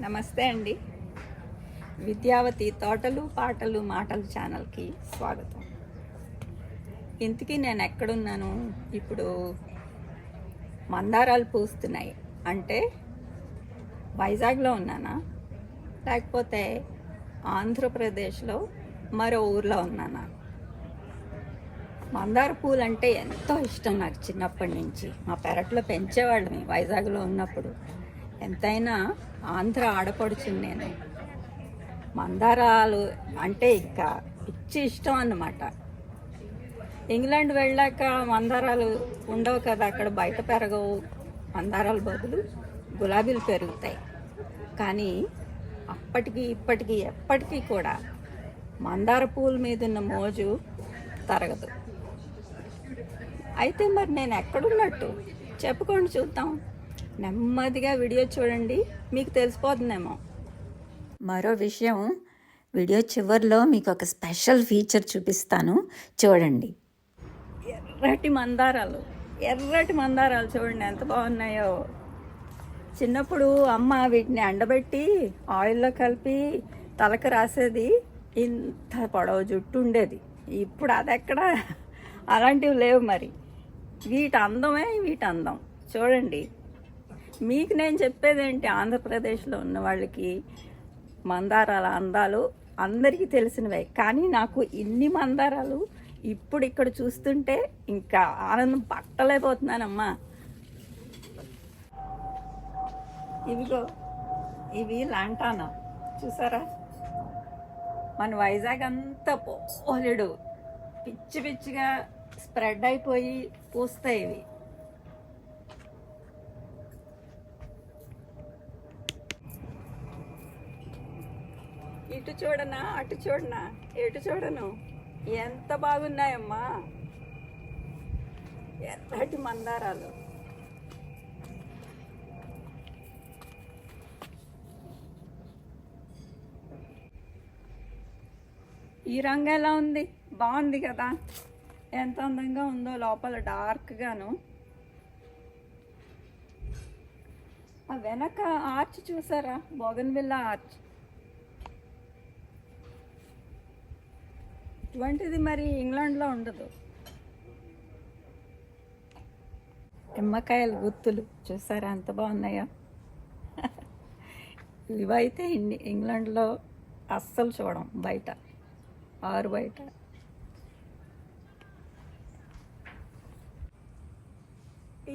నమస్తే అండి. విద్యావతి తోటలు పాటలు మాటలు ఛానల్కి స్వాగతం. ఇంతకీ నేను ఎక్కడున్నాను? ఇప్పుడు మందారాలు పూస్తున్నాయి. అంటే వైజాగ్లో ఉన్నానా? లేకపోతే ఆంధ్రప్రదేశ్లో మరో ఊర్లో ఉన్నానా? మందార పూలు అంటే ఎంతో ఇష్టం నాకు చిన్నప్పటి నుంచి. మా పెరట్లో పెంచేవాళ్ళమి వైజాగ్లో ఉన్నప్పుడు. ఎంతైనా ఆంధ్ర ఆడపడుచుని నేను. మందారాలు అంటే ఇంకా పిచ్చి ఇష్టం అన్నమాట. ఇంగ్లాండ్ వెళ్ళాక మందారాలు ఉండవు కదా అక్కడ బయట పెరగవు. మందారాల బదులు గులాబీలు పెరుగుతాయి. కానీ అప్పటికి ఇప్పటికి ఎప్పటికీ కూడా మందార పూల మీద ఉన్న మోజు తరగదు. అయితే మరి నేను ఎక్కడున్నట్టు? చెప్పుకోండి చూద్దాం. నెమ్మదిగా వీడియో చూడండి. మీకు తెలిసిపోతుందేమో. మరో విషయం వీడియో చివరిలో మీకు ఒక స్పెషల్ ఫీచర్ చూపిస్తాను. చూడండి. ఎర్రటి మందారాలు. ఎర్రటి మందారాలు చూడండి ఎంత బాగున్నాయో. చిన్నప్పుడు అమ్మ వీటిని ఎండబెట్టి ఆయిల్లో కలిపి తలకు రాసేది. ఇంత పొడవు జుట్టు ఉండేది. ఇప్పుడు అది ఎక్కడ? అలాంటివి లేవు మరి. వీటి అందమే వీటి అందం. చూడండి. మీకు నేను చెప్పేది ఏంటి? ఆంధ్రప్రదేశ్లో ఉన్న వాళ్ళకి మందారాల అందాలు అందరికీ తెలిసినవే. కానీ నాకు ఇన్ని మందారాలు ఇప్పుడు ఇక్కడ చూస్తుంటే ఇంకా ఆనందం పట్టలేకపోతున్నానమ్మా. ఇవిగో ఇవి లాంటానా? చూసారా? మన వైజాగ్ అంతా పోలేడు. పిచ్చి పిచ్చిగా స్ప్రెడ్ అయిపోయి పూస్తాయి ఇవి. ఇటు చూడనా అటు చూడనా ఎటు చూడను? ఎంత బాగున్నాయమ్మా. ఎర్రటి మందారాలు. ఈ రంగు ఎలా ఉంది? బాగుంది కదా. ఎంత అందంగా ఉందో లోపల డార్క్గాను. ఆ వెనక ఆర్చ్ చూసారా? Bougainvillea arch. ఇటువంటిది మరి ఇంగ్లాండ్లో ఉండదు. నిమ్మకాయల గుత్తులు చూసారా ఎంత బాగున్నాయో? ఇవైతే ఇంగ్లాండ్లో అస్సలు చూడం బయట. ఆరు బయట.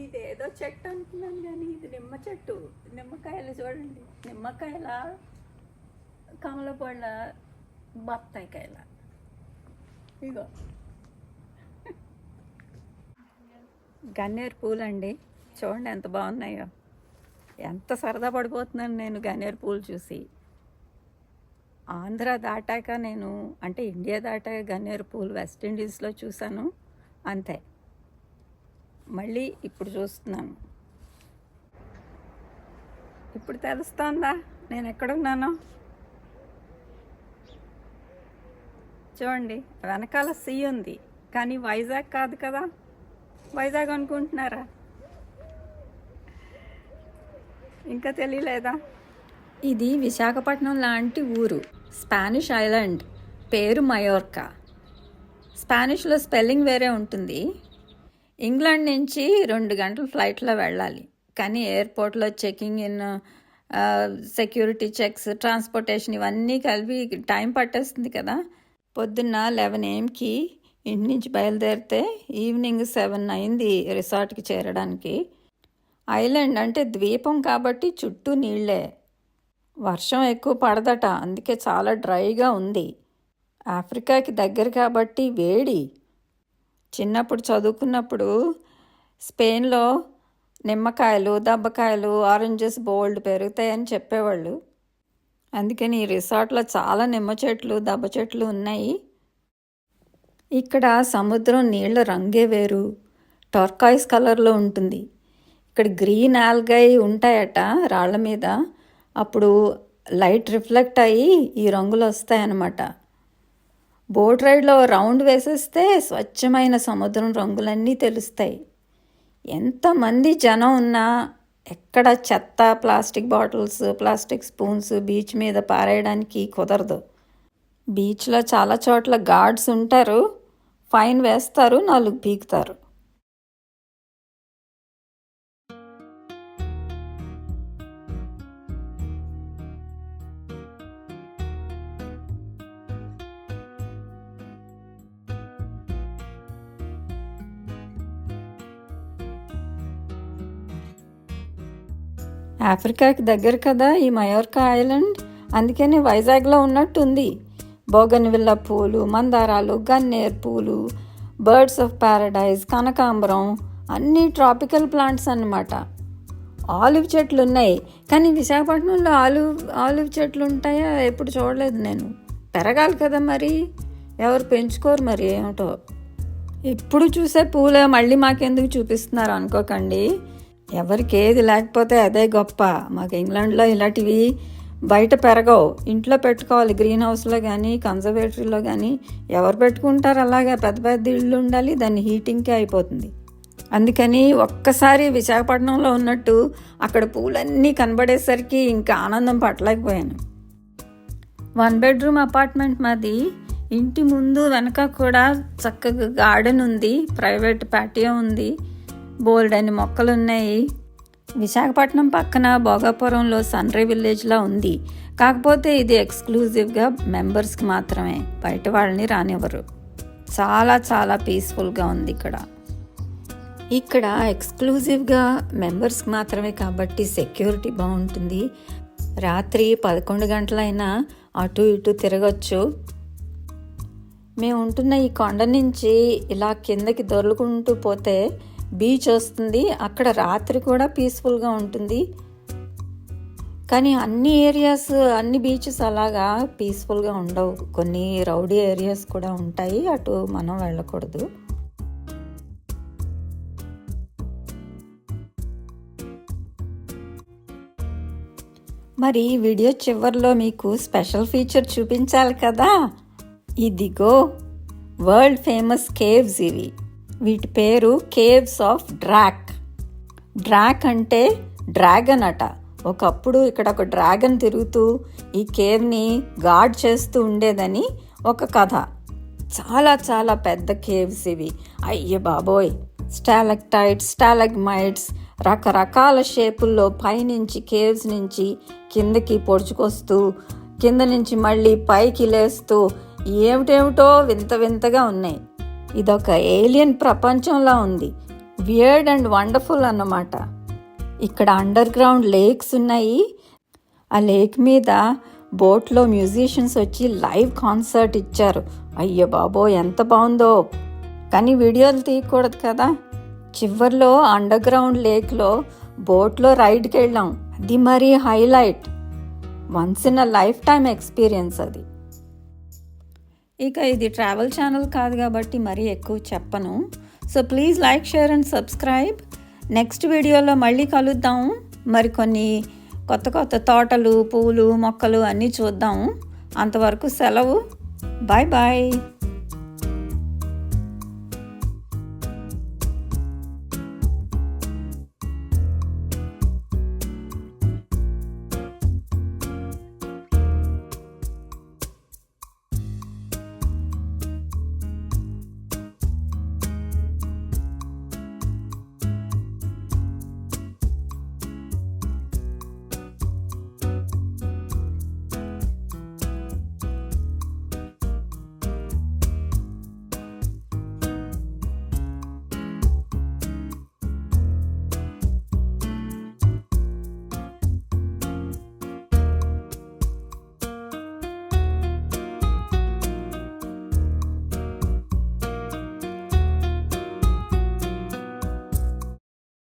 ఇదేదో చెట్టు అంటున్నాను కానీ ఇది నిమ్మ చెట్టు. నిమ్మకాయలు చూడండి. నిమ్మకాయల కమలపళ్ళ బత్తాయికాయల. ఇగో. గన్నేరు పూలండి. చూడండి ఎంత బాగున్నాయో. ఎంత సరదా పడిపోతున్నాను నేను గన్నేరు పూలు చూసి. ఆంధ్ర దాటాక నేను అంటే ఇండియా దాటాక గన్నేరు పూలు వెస్టిండీస్లో చూశాను అంతే. మళ్ళీ ఇప్పుడు చూస్తున్నాను. ఇప్పుడు తెలుస్తోందా? నేను ఎక్కడున్నానో చూడండి వెనకాల సీ ఉంది. కానీ వైజాగ్ కాదు కదా? వైజాగ్ అనుకుంటున్నారా? ఇంకా తెలియలేదా? ఇది విశాఖపట్నం లాంటి ఊరు. Spanish island. పేరు మయోర్కా. స్పానిష్లో స్పెల్లింగ్ వేరే ఉంటుంది. ఇంగ్లాండ్ నుంచి రెండు గంటల ఫ్లైట్లో వెళ్ళాలి. కానీ ఎయిర్పోర్ట్లో checking in security checks transportation ఇవన్నీ కలిపి టైం పట్టేస్తుంది కదా? పొద్దున్న లెవెన్ ఏఎంకి ఇంటి నుంచి బయలుదేరితే ఈవినింగ్ సెవెన్ అయింది రిసార్ట్కి చేరడానికి. ఐలాండ్ అంటే ద్వీపం కాబట్టి చుట్టూ నీళ్ళే. వర్షం ఎక్కువ పడదట అందుకే చాలా డ్రైగా ఉంది. ఆఫ్రికాకి దగ్గర కాబట్టి వేడి. చిన్నప్పుడు చదువుకున్నప్పుడు స్పెయిన్లో నిమ్మకాయలు దబ్బకాయలు ఆరెంజెస్ బోల్డ్ పెరుగుతాయని చెప్పేవాళ్ళు. అందుకని ఈ రిసార్ట్లో చాలా నిమ్మ చెట్లు దెబ్బ చెట్లు ఉన్నాయి. ఇక్కడ సముద్రం నీళ్ళ రంగే వేరు. టర్కాయిస్ కలర్లో ఉంటుంది. ఇక్కడ గ్రీన్ ఆల్గై ఉంటాయట రాళ్ళ మీద. అప్పుడు లైట్ రిఫ్లెక్ట్ అయ్యి ఈ రంగులు వస్తాయన్నమాట. బోట్ రైడ్లో రౌండ్ వేసేస్తే స్వచ్ఛమైన సముద్రం రంగులన్నీ తెలుస్తాయి. ఎంతమంది జనం ఉన్నా ఎక్కడ చెత్త plastic bottles plastic spoons beach మీద పారేయడానికి కుదరదు. బీచ్లో చాలా చోట్ల గార్డ్స్ ఉంటారు. ఫైన్ వేస్తారు నాలుగు పీకుతారు. ఆఫ్రికాకి దగ్గర కదా ఈ మయోర్కా ఐలాండ్? అందుకని వైజాగ్లో ఉన్నట్టుంది. బోగన్విల్ల పూలు మందారాలు గన్నేర్ పూలు బర్డ్స్ ఆఫ్ ప్యారడైజ్ కనకాంబరం అన్నీ ట్రాపికల్ ప్లాంట్స్ అన్నమాట. ఆలివ్ చెట్లు ఉన్నాయి కానీ విశాఖపట్నంలో ఆలివ్ ఆలివ్ చెట్లు ఉంటాయా? ఎప్పుడు చూడలేదు నేను. పెరగాలి కదా మరి. ఎవరు పెంచుకోరు మరి ఏమిటో. ఇప్పుడు చూసే పూలే మళ్ళీ మాకెందుకు చూపిస్తున్నారు అనుకోకండి. ఎవరికి ఏది లేకపోతే అదే గొప్ప. మాకు ఇంగ్లాండ్లో ఇలాంటివి బయట పెరగవు. ఇంట్లో పెట్టుకోవాలి. గ్రీన్ హౌస్లో కానీ కన్జర్వేటరీలో కానీ ఎవరు పెట్టుకుంటారు? అలాగే పెద్ద పెద్ద ఇళ్ళు ఉండాలి. దాన్ని హీటింగ్కే అయిపోతుంది. అందుకని ఒక్కసారి విశాఖపట్నంలో ఉన్నట్టు అక్కడ పూలన్నీ కనబడేసరికి ఇంకా ఆనందం పట్టలేకపోయాను. వన్ బెడ్రూమ్ అపార్ట్మెంట్ మాది. ఇంటి ముందు వెనక కూడా చక్కగా గార్డెన్ ఉంది. ప్రైవేట్ ప్యాటియో ఉంది. బోల్డ్ అని మొక్కలు ఉన్నాయి విశాఖపట్నం పక్కన భోగాపురంలో సన్రే విలేజ్లా ఉంది. కాకపోతే ఇది ఎక్స్క్లూజివ్గా మెంబర్స్కి మాత్రమే. బయట వాళ్ళని రానివ్వరు. చాలా చాలా పీస్ఫుల్గా ఉంది ఇక్కడ. ఇక్కడ ఎక్స్క్లూజివ్గా మెంబర్స్కి మాత్రమే కాబట్టి సెక్యూరిటీ బాగుంటుంది. రాత్రి పదకొండు గంటలైనా అటు ఇటు తిరగచ్చు. మేము ఉంటున్న ఈ కొండ నుంచి ఇలా కిందకి దొరుకుంటూ పోతే బీచ్ వస్తుంది. అక్కడ రాత్రి కూడా పీస్ఫుల్గా ఉంటుంది. కానీ అన్ని ఏరియాస్ అన్ని బీచెస్ అలాగా పీస్ఫుల్గా ఉండవు. కొన్ని రౌడీ ఏరియాస్ కూడా ఉంటాయి. అటు మనం వెళ్ళకూడదు. మరి వీడియో చివరిలో మీకు స్పెషల్ ఫీచర్ చూపించాలి కదా? ఇదిగో వరల్డ్ ఫేమస్ కేవ్స్ ఇవి. వీటి పేరు కేవ్స్ ఆఫ్ డ్రాక్. డ్రాక్ అంటే డ్రాగన్ అట. ఒకప్పుడు ఇక్కడ ఒక డ్రాగన్ తిరుగుతూ ఈ కేవ్ని గాడ్ చేస్తూ ఉండేదని ఒక కథ. చాలా చాలా పెద్ద కేవ్స్ ఇవి. అయ్య బాబోయ్! స్టాలక్టైట్స్ స్టాలగ్మైట్స్ రకరకాల షేపుల్లో పైనుంచి కేవ్స్ నుంచి కిందకి పొడుచుకొస్తూ కింద నుంచి మళ్ళీ పైకి లేస్తూ ఏమిటేమిటో వింత వింతగా ఉన్నాయి. ఇదొక ఏలియన్ ప్రపంచంలా ఉంది. వియర్డ్ అండ్ వండర్ఫుల్ అన్నమాట. ఇక్కడ అండర్ గ్రౌండ్ లేక్స్ ఉన్నాయి. ఆ లేక్ మీద బోట్లో మ్యూజిషియన్స్ వచ్చి లైవ్ కాన్సర్ట్ ఇచ్చారు. అయ్యో బాబో ఎంత బాగుందో. కానీ వీడియోలు తీయకూడదు కదా. చివర్లో అండర్ గ్రౌండ్ లేక్లో బోట్లో రైడ్కి వెళ్ళాం. అది మరీ highlight once in a lifetime experience అది. ఇక ఇది ట్రావెల్ ఛానల్ కాదు కాబట్టి మరీ ఎక్కువ చెప్పను. So please like share and subscribe. Next వీడియోలో మళ్ళీ కలుద్దాం. మరికొన్ని కొత్త కొత్త తోటలు పూలు మొక్కలు అన్నీ చూద్దాం. అంతవరకు సెలవు. Bye bye.